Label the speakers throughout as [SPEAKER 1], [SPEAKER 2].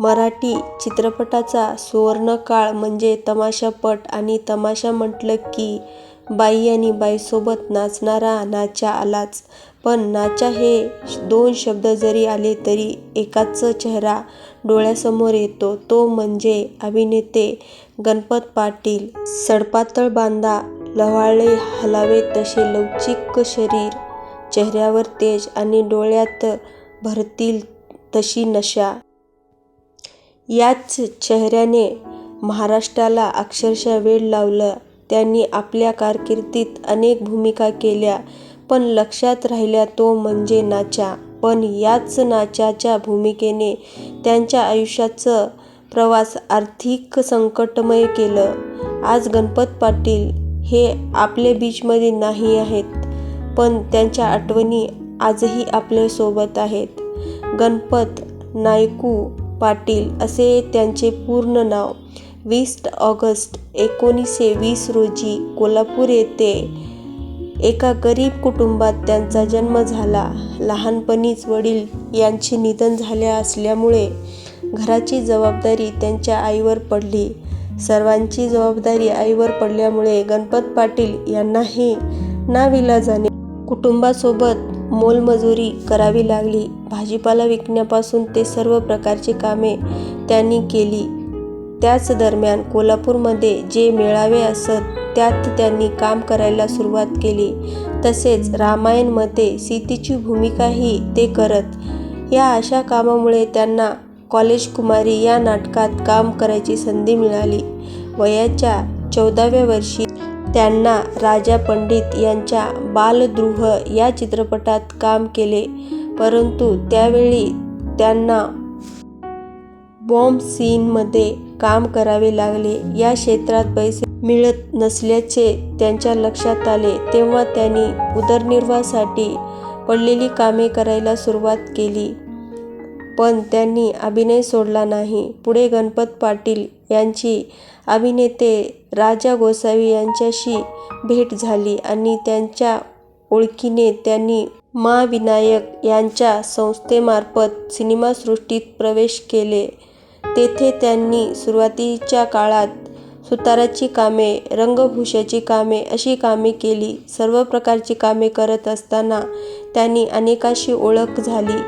[SPEAKER 1] मराठी चित्रपटाचा सुवर्णकाळ म्हणजे तमाशापट आणि तमाशा म्हटलं की बाई आणि बाईसोबत नाचणारा नाच्या आलाच. पण नाच्या हे दोन शब्द जरी आले तरी एकाच चेहरा डोळ्यासमोर येतो तो म्हणजे अभिनेते गणपत पाटील. सडपातळ बांधा, लव्हाळे हलावे तसे लवचिक शरीर, चेहऱ्यावर तेज आणि डोळ्यात भरतील तशी नशा. याच चेहऱ्याने महाराष्ट्राला अक्षरशः वेड लावलं. त्यांनी आपल्या कारकिर्दीत अनेक भूमिका केल्या पण लक्षात राहिल्या तो म्हणजे नाच्या. पण याच नाच्याच्या भूमिकेने त्यांच्या आयुष्याचं प्रवास आर्थिक संकटमय केलं. आज गणपत पाटील हे आपल्या बीचमध्ये नाही आहेत पण त्यांच्या आठवणी आजही आपल्यासोबत आहेत. गणपत नायकू पाटील असे त्यांचे पूर्ण नाव. वीस ऑगस्ट एकोणीसशे वीस रोजी कोल्हापूर येथे एका गरीब कुटुंबात त्यांचा जन्म झाला. लहानपणीच वडील यांचे निधन झाले असल्यामुळे घराची जबाबदारी त्यांच्या आईवर पडली. सर्वांची जबाबदारी आईवर पडल्यामुळे गणपत पाटील यांनाही नाविलाजाने कुटुंबासोबत मोलमजुरी करावी लागली. भाजीपाला विकण्यापासून ते सर्व प्रकारची कामे त्यांनी केली. त्याच दरम्यान कोल्हापूरमध्ये जे मेळावे असत त्यात त्यांनी काम करायला सुरुवात केली. तसेच रामायणमध्ये सीतेची भूमिकाही ते करत. या अशा कामामुळे त्यांना कॉलेजकुमारी या नाटकात काम करायची संधी मिळाली. वयाच्या चौदाव्या वर्षी त्यांना राजा पंडित यांच्या बालद्रुह या चित्रपटात काम केले परंतु त्यावेळी त्यांना बॉम्ब सीनमध्ये काम करावे लागले. या क्षेत्रात पैसे मिळत नसल्याचे त्यांच्या लक्षात आले तेव्हा त्यांनी उदरनिर्वाहासाठी पडलेली कामे करायला सुरुवात केली. पण त्यांनी अभिनय सोडला नाही. पुढे गणपत पाटील यांची अभिनेते राजा गोसावी यांच्याशी भेट झाली आणि त्यांच्या ओळखीने त्यांनी मा. विनायक यांच्या संस्थेमार्फत सिनेमासृष्टीत प्रवेश केले. तेथे त्यांनी सुरुवातीच्या काळात सुताराची कामे, रंगभूषाची कामे अशी कामे केली. सर्व प्रकारची कामे करत असताना त्यांनी अनेकांशी ओळख झाली.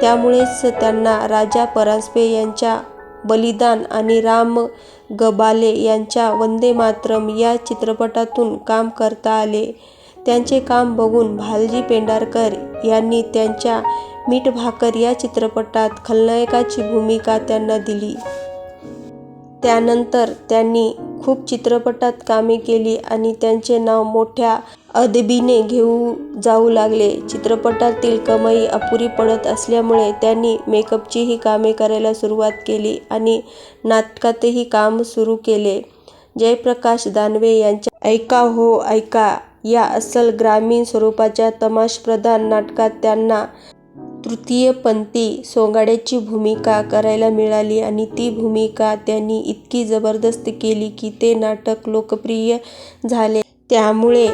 [SPEAKER 1] त्यामुळेच त्यांना राजा परांजपे यांच्या बलिदान आणि राम ग.बाले यांच्या वंदे मातरम या चित्रपटातून काम करता आले. त्यांचे काम बघून भालजी पेंढारकर यांनी त्यांच्या मीठभाकर या चित्रपटात खलनायकाची भूमिका त्यांना दिली. त्यानंतर त्यांनी खूप चित्रपटात कामे केली आणि त्यांचे नाव मोठ्या अदबीने घेऊ जाऊ लागले. चित्रपटातील कमाई अपुरी पडत असल्यामुळे त्यांनी मेकअपचीही कामे करायला सुरुवात केली आणि नाटकातही काम सुरू केले. जयप्रकाश दानवे यांच्या ऐका हो ऐका या अस्सल ग्रामीण स्वरूपाच्या तमाशाप्रधान नाटकात त्यांना तृतीयपंथी सोंगाड्याची भूमिका करायला मिळाली आणि ती भूमिका त्यांनी इतकी जबरदस्त केली की ते नाटक लोकप्रिय झाले. त्यामुळे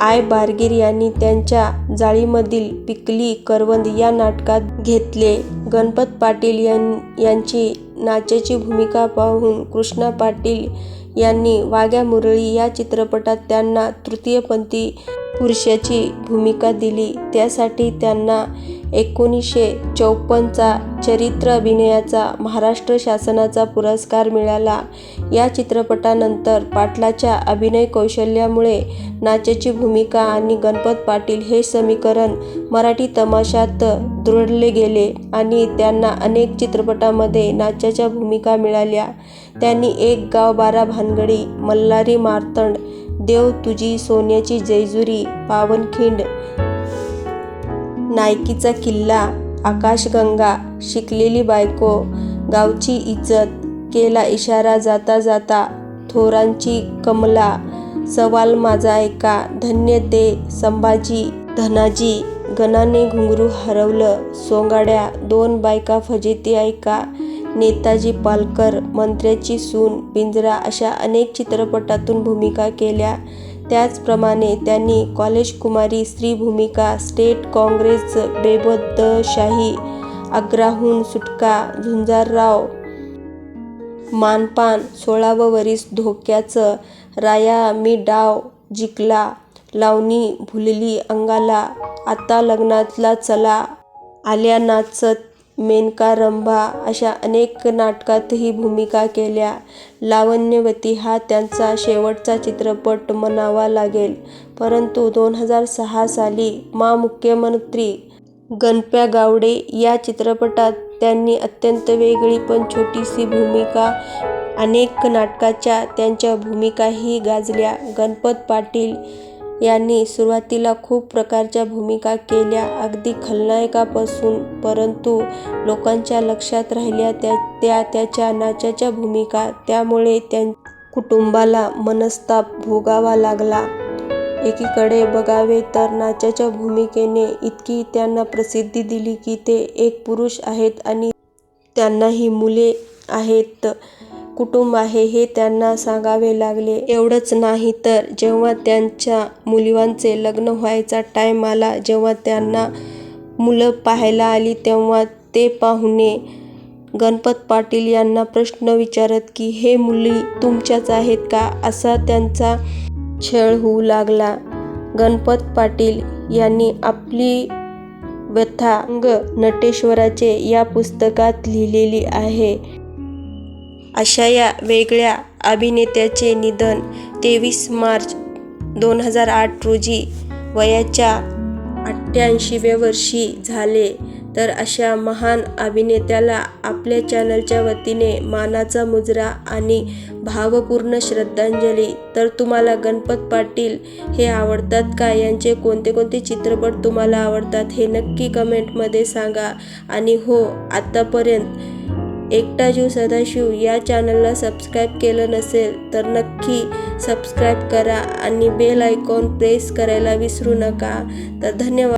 [SPEAKER 1] आय. बारगीर यांनी त्यांच्या जाळीमधील पिकली करवंद या नाटकात घेतले. गणपत पाटील यांची नाचेची भूमिका पाहून कृष्णा पाटील यांनी वाघ्या मुरळी या चित्रपटात त्यांना तृतीयपंथी पुरुषाची भूमिका दिली. त्यासाठी त्यांना एकोणीसशे चौपन्नचा चरित्र अभिनयाचा महाराष्ट्र शासनाचा पुरस्कार मिळाला. या चित्रपटानंतर पाटलाच्या अभिनय कौशल्यामुळे नाच्याची भूमिका आणि गणपत पाटील हे समीकरण मराठी तमाशात दृढले गेले आणि त्यांना अनेक चित्रपटामध्ये नाचाच्या भूमिका मिळाल्या. त्यांनी एक गाव बारा भानगडी, मल्हारी मार्तंड, देव तुझी सोन्याची जयजुरी पावनखिंड, नायकीचा किल्ला, आकाशगंगा, शिकलेली बायको, गावची इज्जत, केला इशारा जाता जाता, थोरांची कमला, सवाल माझा ऐका, धन्य ते संभाजी, धनाजी, गणाने घुंगरू हरवलं, सोंगाड्या, दोन बायका फजिती ऐका, नेताजी पालकर, मंत्र्याची सून, पिंजरा अशा अनेक चित्रपटातून भूमिका केल्या. त्याचप्रमाणे त्यांनी कॉलेजकुमारी स्त्री भूमिका, स्टेट काँग्रेस बेबदशाही आग्राहून सुटका झुंजारराव मानपान सोळावं वरीस धोक्याचं राया मी डाव जिंकला लावणी भुलली अंगाला आता लग्नातला चला आल्या नाचत मेनका रंभा अशा अनेक नाटकातही भूमिका केल्या. लावण्यवती हा त्यांचा शेवटचा चित्रपट म्हणावा लागेल. परंतु दोन हजार सहा साली मा मुख्यमंत्री गणप्या गावडे या चित्रपटात त्यांनी अत्यंत वेगळी पण छोटीशी भूमिका अनेक नाटकाच्या त्यांच्या भूमिकाही गाजल्या. गणपत पाटील यांनी सुरुवातीला खूप प्रकारच्या भूमिका केल्या अगदी खलनायकापासून परंतु लोकांच्या लक्षात राहिल्या त्या त्याच्या नाचाच्या भूमिका. त्यामुळे त्यांच्या कुटुंबाला मनस्ताप भोगावा लागला. एकीकडे बघावे तर नाचाच्या भूमिकेने इतकी त्यांना प्रसिद्धी दिली की ते एक पुरुष आहेत आणि त्यांनाही मुले आहेत, कुटुंब आहे हे त्यांना सांगावे लागले. एवढंच नाही तर जेव्हा त्यांच्या मुलींचे लग्न व्हायचा टाईम आला, जेव्हा त्यांना मुलं पाहायला आली तेव्हा ते पाहुणे गणपत पाटील यांना प्रश्न विचारत की हे मुली तुमच्याच आहेत का असा त्यांचा छळ होऊ लागला. गणपत पाटील यांनी आपली व्यथा नटेश्वराचे या पुस्तकात लिहिलेली आहे. अशा या वेगळ्या अभिनेत्याचे निधन तेवीस मार्च, दोन हजार आठ रोजी वयाच्या अठ्ठ्याऐंशीव्या वर्षी झाले. तर अशा महान अभिनेत्याला आपल्या चॅनलच्या वतीने मानाचा मुजरा आणि भावपूर्ण श्रद्धांजली. तर तुम्हाला गणपत पाटील हे आवडतात का? यांचे कोणते कोणते चित्रपट तुम्हाला आवडतात हे नक्की कमेंटमध्ये सांगा. आणि हो, आतापर्यंत एकटा जीव सदाशिव या चॅनलला सबस्क्राईब केलं नसेल तर नक्की सबस्क्राईब करा आणि बेल आयकॉन प्रेस करायला विसरू नका. तर धन्यवाद.